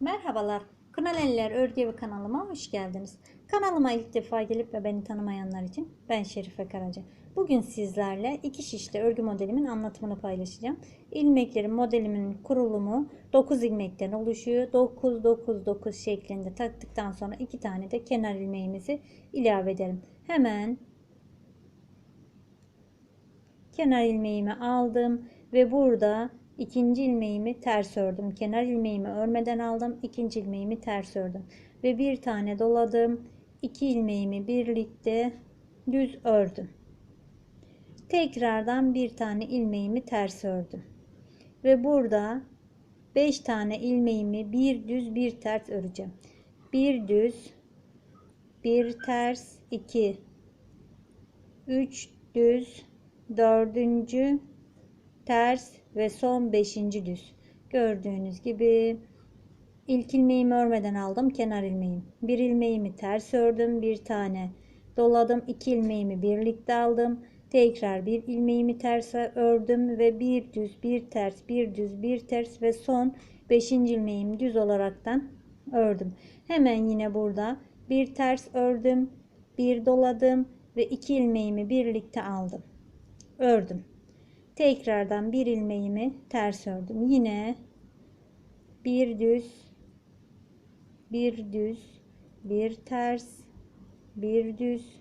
Merhabalar. Kınalı Eller Örgü Evi kanalıma hoş geldiniz. Kanalıma ilk defa gelip ve beni tanımayanlar için ben Şerife Karaca. Bugün sizlerle iki şişli örgü modelimin anlatımını paylaşacağım. İlmeklerin modelimin kurulumu 9 ilmekten oluşuyor. 9 9 9 şeklinde taktıktan sonra iki tane de kenar ilmeğimizi ilave edelim. Hemen kenar ilmeğimi aldım ve burada ikinci ilmeğimi ters ördüm. Kenar ilmeğimi örmeden aldım. ikinci ilmeğimi ters ördüm. Ve bir tane doladım. iki ilmeğimi birlikte düz ördüm. Tekrardan bir tane ilmeğimi ters ördüm. Ve burada 5 tane ilmeğimi bir düz bir ters öreceğim. Bir düz, bir ters, 2 3 düz, dördüncü ters ve son beşinci düz. Gördüğünüz gibi ilk ilmeğimi örmeden aldım kenar ilmeğim. Bir ilmeğimi ters ördüm bir tane doladım. iki ilmeğimi birlikte aldım. Tekrar bir ilmeğimi ters ördüm ve bir düz bir ters bir düz bir ters ve son beşinci ilmeğimi düz olaraktan ördüm. Hemen yine burada bir ters ördüm bir doladım ve iki ilmeğimi birlikte aldım ördüm. Tekrardan bir ilmeğimi ters ördüm. Yine bir düz, bir düz, bir ters, bir düz,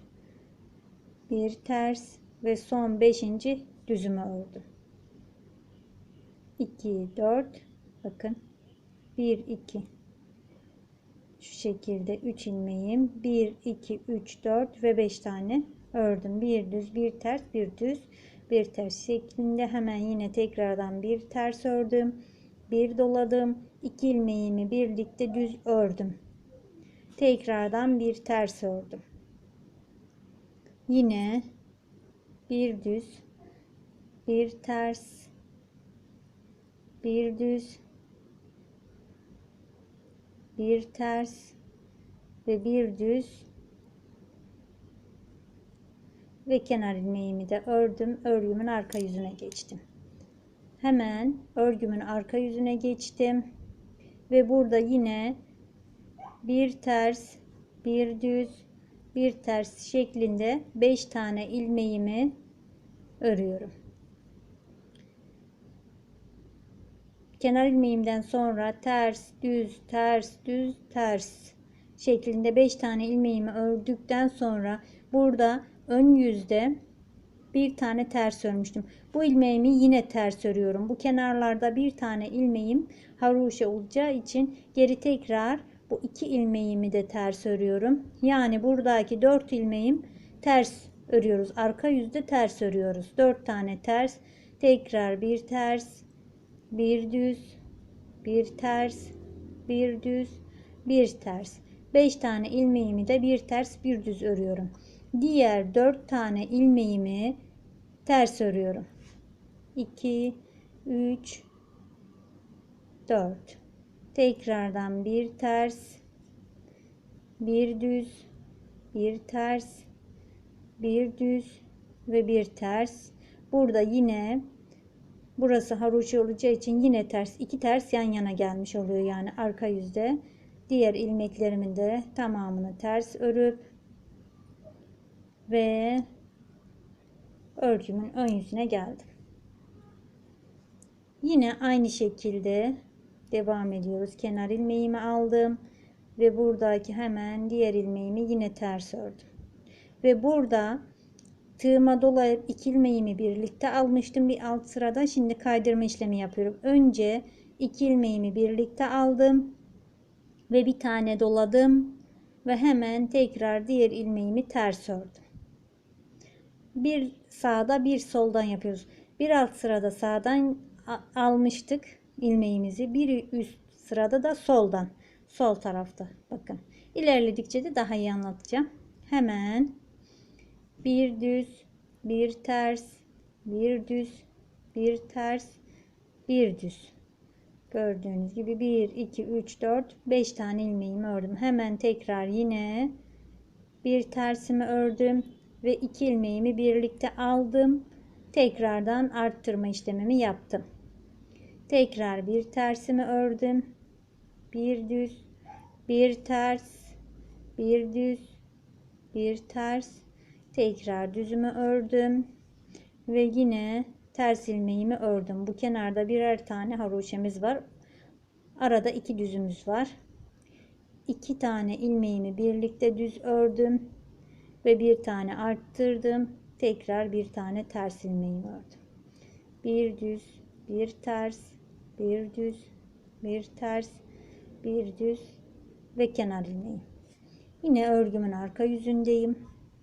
bir ters ve son beşinci düzümü ördüm. 2, 4, bakın. 1, 2, şu şekilde 3 ilmeğim. 1 2 3 4 ve 5 tane ördüm. Bir düz bir ters bir düz bir ters şeklinde hemen yine tekrardan bir ters ördüm bir doladım iki ilmeğimi birlikte düz ördüm. Tekrardan bir ters ördüm. Yine bir düz bir ters bir düz bir ters ve bir düz ve kenar ilmeğimi de ördüm. Örgümün arka yüzüne geçtim. Hemen örgümün arka yüzüne geçtim. Ve burada yine bir ters, bir düz, bir ters şeklinde 5 tane ilmeğimi örüyorum. Kenar ilmeğimden sonra ters, düz, ters, düz, ters şeklinde 5 tane ilmeğimi ördükten sonra burada ön yüzde bir tane ters örmüştüm. Bu ilmeğimi yine ters örüyorum. Bu kenarlarda bir tane ilmeğim haroşa olacağı için geri tekrar bu iki ilmeğimi de ters örüyorum. Yani buradaki dört ilmeğim ters örüyoruz. Arka yüzde ters örüyoruz. Dört tane ters. Tekrar bir ters, bir düz, bir ters, bir düz, bir ters. Beş tane ilmeğimi de bir ters, bir düz örüyorum diğer 4 tane ilmeğimi ters örüyorum. 2 3 4 tekrardan bir ters bir düz bir ters bir düz ve bir ters. Burada yine burası haroşa olacağı için yine ters iki ters yan yana gelmiş oluyor yani arka yüzde. Diğer ilmeklerimin de tamamını ters örüp ve örgümün ön yüzüne geldim. Yine aynı şekilde devam ediyoruz. Kenar ilmeğimi aldım ve buradaki hemen diğer ilmeğimi yine ters ördüm. Ve burada tığıma dolayıp iki ilmeğimi birlikte almıştım bir alt sırada. Şimdi kaydırma işlemi yapıyorum. Önce iki ilmeğimi birlikte aldım ve bir tane doladım ve hemen tekrar diğer ilmeğimi ters ördüm bir sağda bir soldan yapıyoruz. Bir alt sırada sağdan almıştık ilmeğimizi. Bir üst sırada da soldan. Sol tarafta. Bakın. İlerledikçe de daha iyi anlatacağım. Hemen bir düz, bir ters, bir düz, bir ters, bir düz. Gördüğünüz gibi 1, 2, 3, 4, 5 tane ilmeğimi ördüm. Hemen tekrar yine bir tersimi ördüm ve iki ilmeğimi birlikte aldım. Tekrardan arttırma işlemimi yaptım. Tekrar bir tersimi ördüm. bir düz, bir ters, bir düz, bir ters. Tekrar düzümü ördüm ve yine ters ilmeğimi ördüm. Bu kenarda birer tane haroşemiz var. Arada iki düzümüz var. İki tane ilmeğimi birlikte düz ördüm ve bir tane arttırdım. Tekrar bir tane ters ilmeğimi ördüm. Bir düz, bir ters, bir düz, bir ters, bir düz ve kenar ilmeği. Yine örgümün arka yüzündeyim.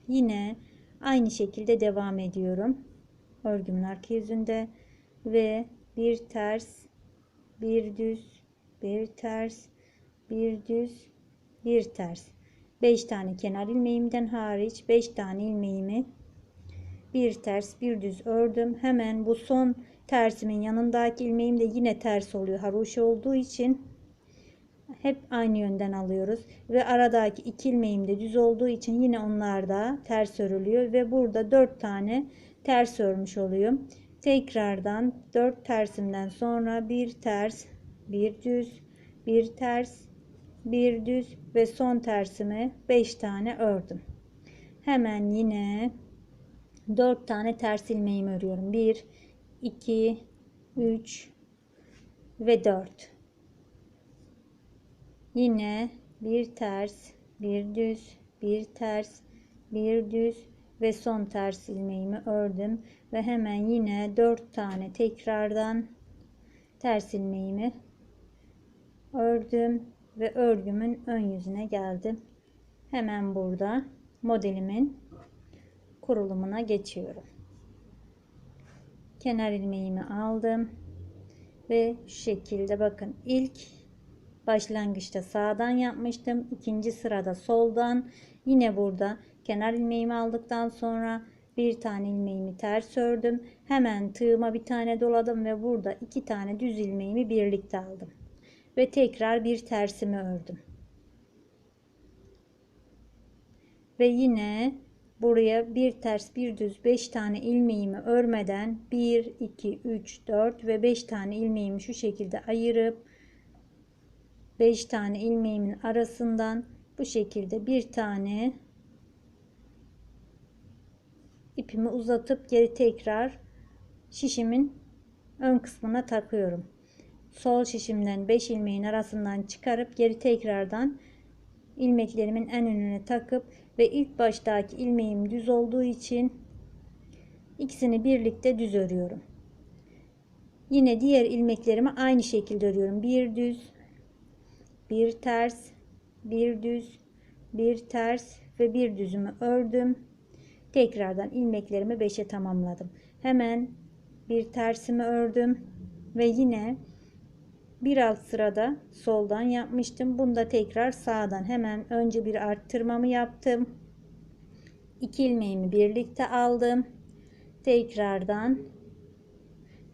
Yine aynı şekilde devam ediyorum. Örgümün arka yüzünde ve bir ters, bir düz, bir ters, bir düz, bir ters. 5 tane kenar ilmeğimden hariç 5 tane ilmeğimi bir ters bir düz ördüm. Hemen bu son tersimin yanındaki ilmeğim de yine ters oluyor. Haroşa olduğu için hep aynı yönden alıyoruz ve aradaki iki ilmeğim de düz olduğu için yine onlar da ters örülüyor ve burada 4 tane ters örmüş oluyorum. Tekrardan 4 tersimden sonra bir ters, bir düz, bir ters, bir düz ve son tersimi 5 tane ördüm. Hemen yine 4 tane ters ilmeğimi örüyorum. 1 2 3 ve 4. Yine bir ters, bir düz, bir ters, bir düz ve son ters ilmeğimi ördüm ve hemen yine 4 tane tekrardan ters ilmeğimi ördüm ve örgümün ön yüzüne geldim. Hemen burada modelimin kurulumuna geçiyorum. Kenar ilmeğimi aldım ve şu şekilde bakın ilk başlangıçta sağdan yapmıştım. ikinci sırada soldan. Yine burada kenar ilmeğimi aldıktan sonra bir tane ilmeğimi ters ördüm. Hemen tığıma bir tane doladım ve burada iki tane düz ilmeğimi birlikte aldım. Ve tekrar bir tersimi ördüm. Ve yine buraya bir ters bir düz 5 tane ilmeğimi örmeden 1 2 3 4 ve 5 tane ilmeğimi şu şekilde ayırıp 5 tane ilmeğimin arasından bu şekilde bir tane ipimi uzatıp geri tekrar şişimin ön kısmına takıyorum. Sol şişimden 5 ilmeğin arasından çıkarıp geri tekrardan ilmeklerimin en önüne takıp ve ilk baştaki ilmeğim düz olduğu için ikisini birlikte düz örüyorum. Yine diğer ilmeklerimi aynı şekilde örüyorum. Bir düz, bir ters, bir düz, bir ters ve bir düzümü ördüm. Tekrardan ilmeklerimi 5'e tamamladım. Hemen bir tersimi ördüm ve yine bir alt sırada soldan yapmıştım. Bunda tekrar sağdan hemen önce bir arttırmamı yaptım. 2 ilmeğimi birlikte aldım. Tekrardan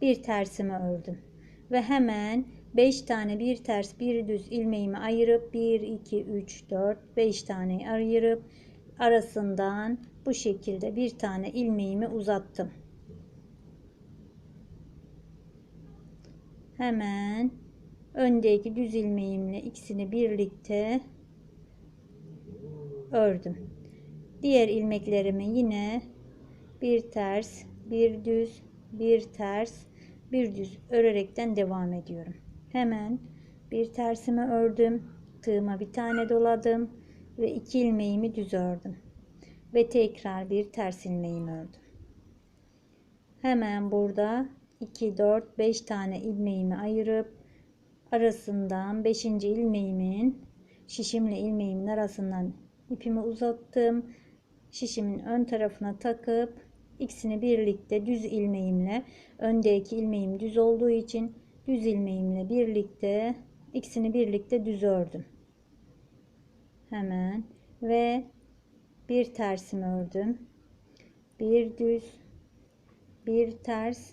bir tersimi ördüm. Ve hemen 5 tane bir ters bir düz ilmeğimi ayırıp 1 2 3 4 5 tane ayırıp arasından bu şekilde bir tane ilmeğimi uzattım. Hemen öndeki düz ilmeğimle ikisini birlikte ördüm. Diğer ilmeklerimi yine bir ters, bir düz, bir ters, bir düz örerekten devam ediyorum. Hemen bir tersimi ördüm. Tığıma bir tane doladım ve iki ilmeğimi düz ördüm. Ve tekrar bir ters ilmeğimi ördüm. Hemen burada 2 4 5 tane ilmeğimi ayırıp arasından 5. ilmeğimin şişimle ilmeğimin arasından ipimi uzattım. Şişimin ön tarafına takıp ikisini birlikte düz ilmeğimle öndeki ilmeğim düz olduğu için düz ilmeğimle birlikte ikisini birlikte düz ördüm. Hemen ve bir tersimi ördüm. Bir düz, bir ters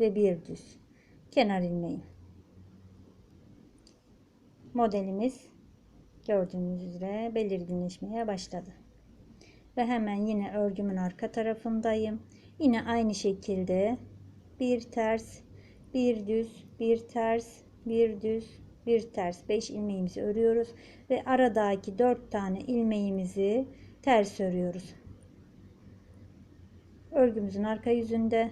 ve bir düz. Kenar ilmeğim modelimiz gördüğünüz üzere belirginleşmeye başladı. Ve hemen yine örgümün arka tarafındayım. Yine aynı şekilde bir ters, bir düz, bir ters, bir düz, bir ters 5 ilmeğimizi örüyoruz ve aradaki 4 tane ilmeğimizi ters örüyoruz. Örgümüzün arka yüzünde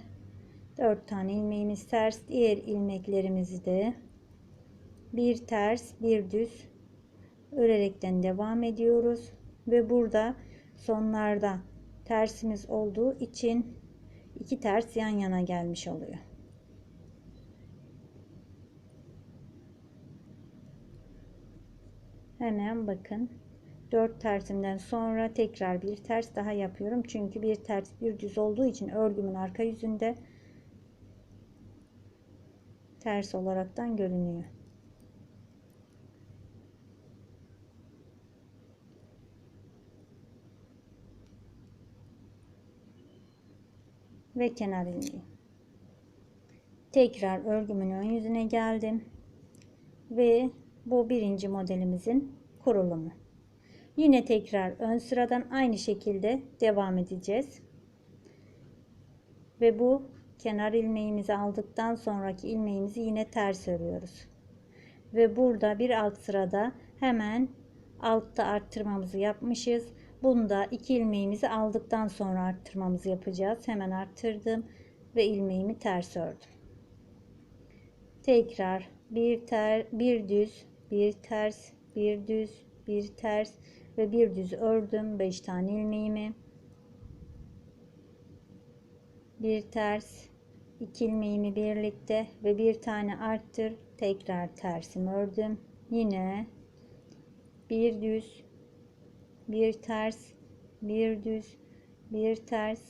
4 tane ilmeğimiz ters, diğer ilmeklerimizi de bir ters, bir düz örerekten devam ediyoruz ve burada sonlarda tersimiz olduğu için iki ters yan yana gelmiş oluyor. Hemen bakın. 4 tersimden sonra tekrar bir ters daha yapıyorum. Çünkü bir ters bir düz olduğu için örgümün arka yüzünde ters olaraktan görünüyor. Ve kenar ilmeği. Tekrar örgümün ön yüzüne geldim. Ve bu birinci modelimizin kurulumu. Yine tekrar ön sıradan aynı şekilde devam edeceğiz. Ve bu kenar ilmeğimizi aldıktan sonraki ilmeğimizi yine ters örüyoruz. Ve burada bir alt sırada hemen altta arttırmamızı yapmışız. Bunda iki ilmeğimizi aldıktan sonra arttırmamızı yapacağız. Hemen arttırdım ve ilmeğimi ters ördüm. Tekrar bir ter, bir düz, bir ters, bir düz, bir ters ve bir düz ördüm 5 tane ilmeğimi. Bir ters, iki ilmeğimi birlikte ve bir tane arttır, tekrar tersimi ördüm. Yine bir düz, bir ters, bir düz, bir ters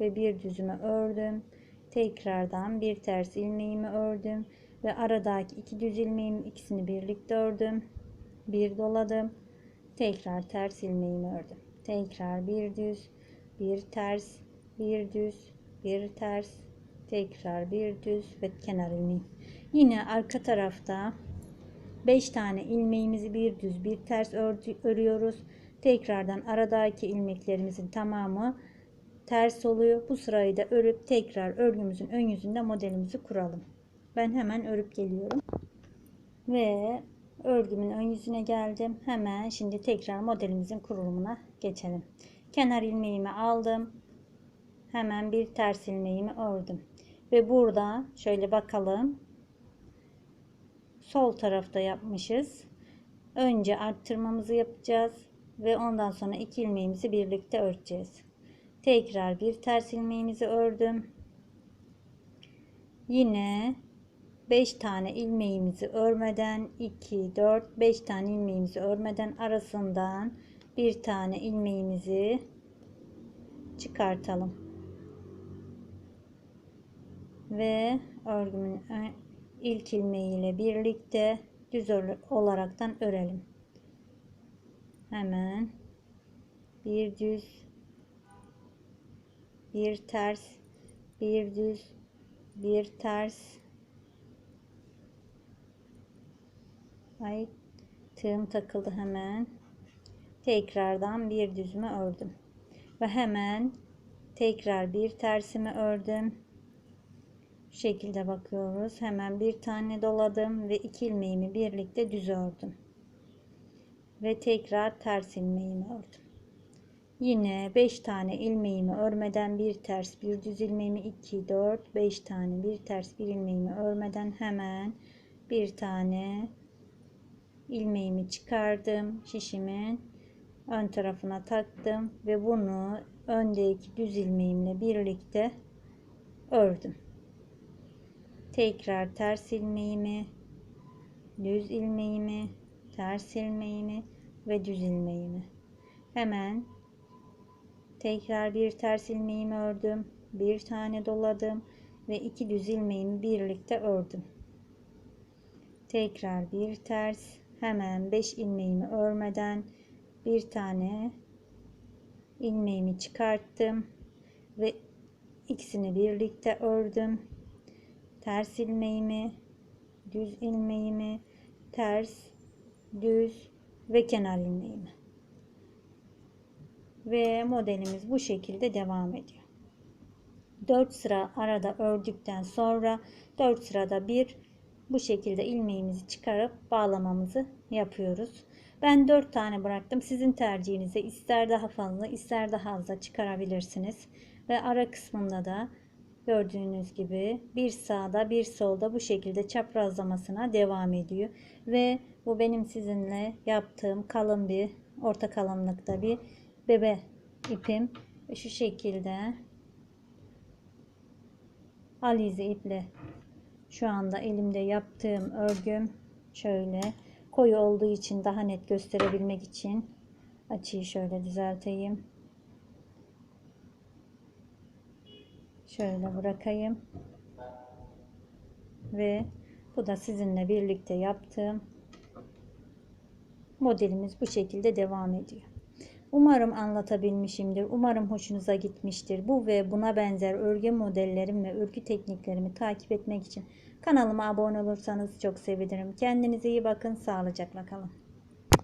ve bir düzümü ördüm. Tekrardan bir ters ilmeğimi ördüm ve aradaki iki düz ilmeğimin ikisini birlikte ördüm. Bir doladım. Tekrar ters ilmeğimi ördüm. Tekrar bir düz, bir ters, bir düz, bir ters, tekrar bir düz ve kenar ilmeği. Yine arka tarafta 5 tane ilmeğimizi bir düz, bir ters örüyoruz. Tekrardan aradaki ilmeklerimizin tamamı ters oluyor. Bu sırayı da örüp tekrar örgümüzün ön yüzünde modelimizi kuralım. Ben hemen örüp geliyorum. Ve örgümün ön yüzüne geldim. Hemen şimdi tekrar modelimizin kurulumuna geçelim. Kenar ilmeğimi aldım. Hemen bir ters ilmeğimi ördüm. Ve burada şöyle bakalım. Sol tarafta yapmışız. Önce arttırmamızı yapacağız ve ondan sonra iki ilmeğimizi birlikte öreceğiz. Tekrar bir ters ilmeğimizi ördüm. Yine 5 tane ilmeğimizi örmeden 2 4 5 tane ilmeğimizi örmeden arasından bir tane ilmeğimizi çıkartalım. Ve örgümün ilk ilmeği ile birlikte düz olaraktan örelim. Hemen bir düz bir ters bir düz bir ters Ay tığım takıldı hemen. Tekrardan bir düzümü ördüm. Ve hemen tekrar bir tersimi ördüm. Şekilde bakıyoruz. Hemen bir tane doladım ve iki ilmeğimi birlikte düz ördüm. Ve tekrar ters ilmeğimi ördüm. Yine 5 tane ilmeğimi örmeden bir ters bir düz ilmeğimi 2 4 5 tane bir ters bir ilmeğimi örmeden hemen bir tane ilmeğimi çıkardım şişimin ön tarafına taktım ve bunu öndeki düz ilmeğimle birlikte ördüm tekrar ters ilmeğimi düz ilmeğimi ters ilmeğimi ve düz ilmeğimi hemen tekrar bir ters ilmeğimi ördüm bir tane doladım ve iki düz ilmeğimi birlikte ördüm. Tekrar bir ters hemen 5 ilmeğimi örmeden bir tane ilmeğimi çıkarttım ve ikisini birlikte ördüm. Ters ilmeğimi düz ilmeğimi ters düz ve kenar ilmeğimi ve modelimiz bu şekilde devam ediyor 4 sıra arada ördükten sonra 4 sırada bir bu şekilde ilmeğimizi çıkarıp bağlamamızı yapıyoruz. Ben 4 tane bıraktım. Sizin tercihinize ister daha fazla ister daha az da çıkarabilirsiniz. Ve ara kısmında da gördüğünüz gibi bir sağda bir solda bu şekilde çaprazlamasına devam ediyor. Ve bu benim sizinle yaptığım kalın bir orta kalınlıkta bir bebe ipim. Şu şekilde alize iple şu anda elimde yaptığım örgüm şöyle koyu olduğu için daha net gösterebilmek için açıyı şöyle düzelteyim. Şöyle bırakayım. Ve bu da sizinle birlikte yaptığım modelimiz bu şekilde devam ediyor. Umarım anlatabilmişimdir. Umarım hoşunuza gitmiştir. Bu ve buna benzer örgü modellerim ve örgü tekniklerimi takip etmek için kanalıma abone olursanız çok sevinirim. Kendinize iyi bakın. Sağlıcakla kalın.